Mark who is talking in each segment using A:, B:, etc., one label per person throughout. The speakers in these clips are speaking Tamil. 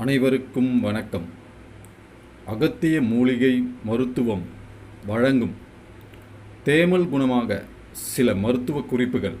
A: அனைவருக்கும் வணக்கம். அகத்திய மூலிகை மருத்துவம் வழங்கும் தேமல் குணமாக சில மருத்துவ குறிப்புகள்.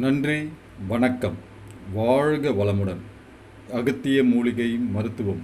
A: நன்றி வணக்கம். வாழ்க வளமுடன். அகத்திய மூலிகை மருத்துவம்.